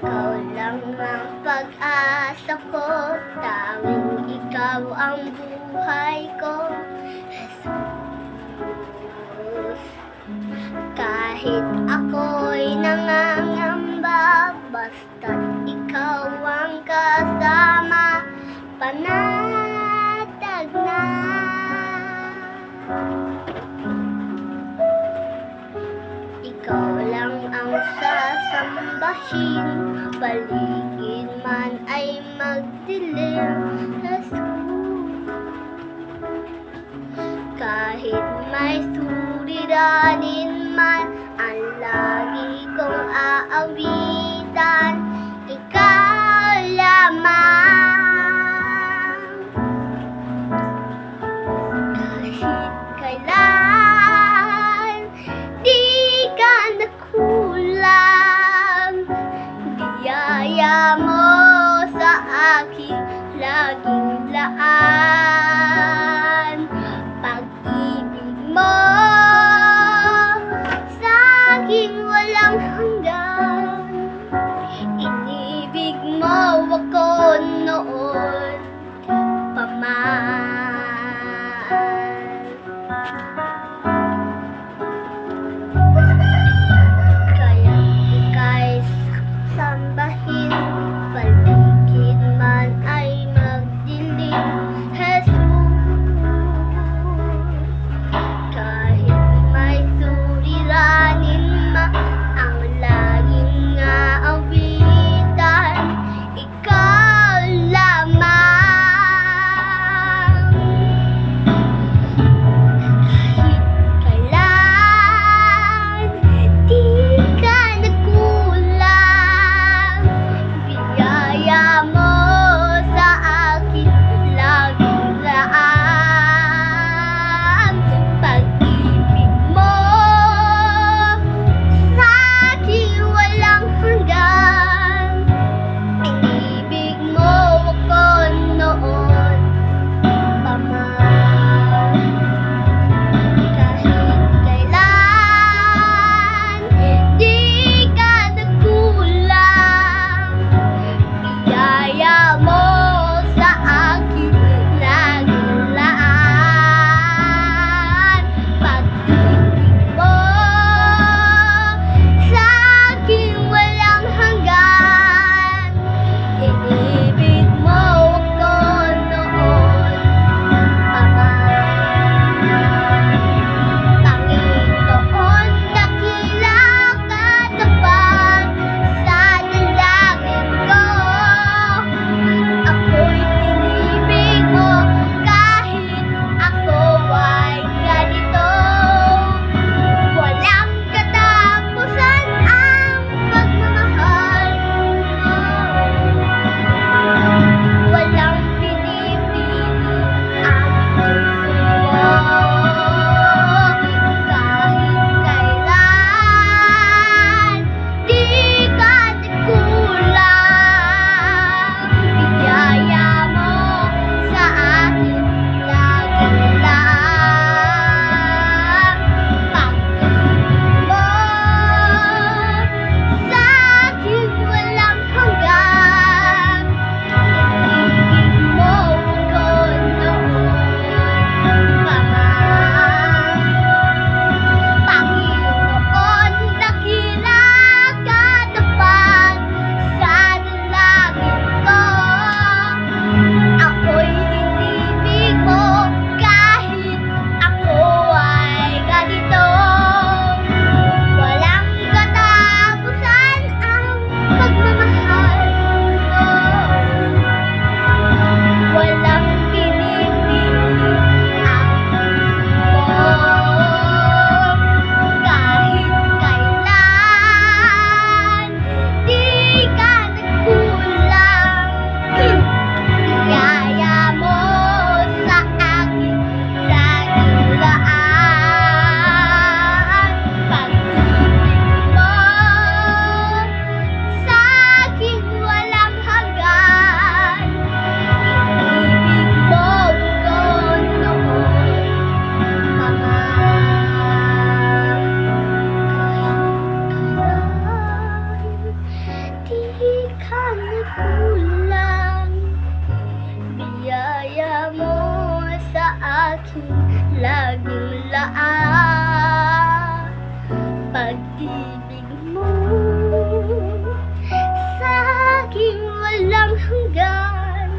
Ikaw lang ang pag-asa ko. Tanging ikaw ang buhay ko. Jesus. Kahit ako'y nangangamba Basta't ikaw ang kasama. Panatag na. Ikaw lang ang sasambahin Paligid man ay magdilim Kahit may suliranin man Ang lagi kong aawitan Ikaw lamang. Kahit kailan paglaan Pag-ibig mo. Sa akin walang hanggan Inibig mo ako. Sa akin laging laan Pag-ibig mo sa akin walang hanggan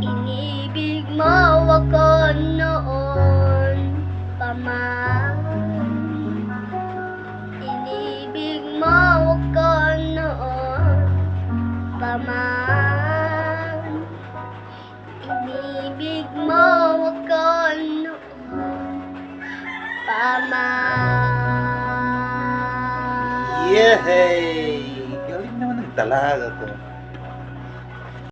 Inibig mo ako noon pa man Inibig mo ako noon pa man man Yay! Galing naman ng dalaga ko.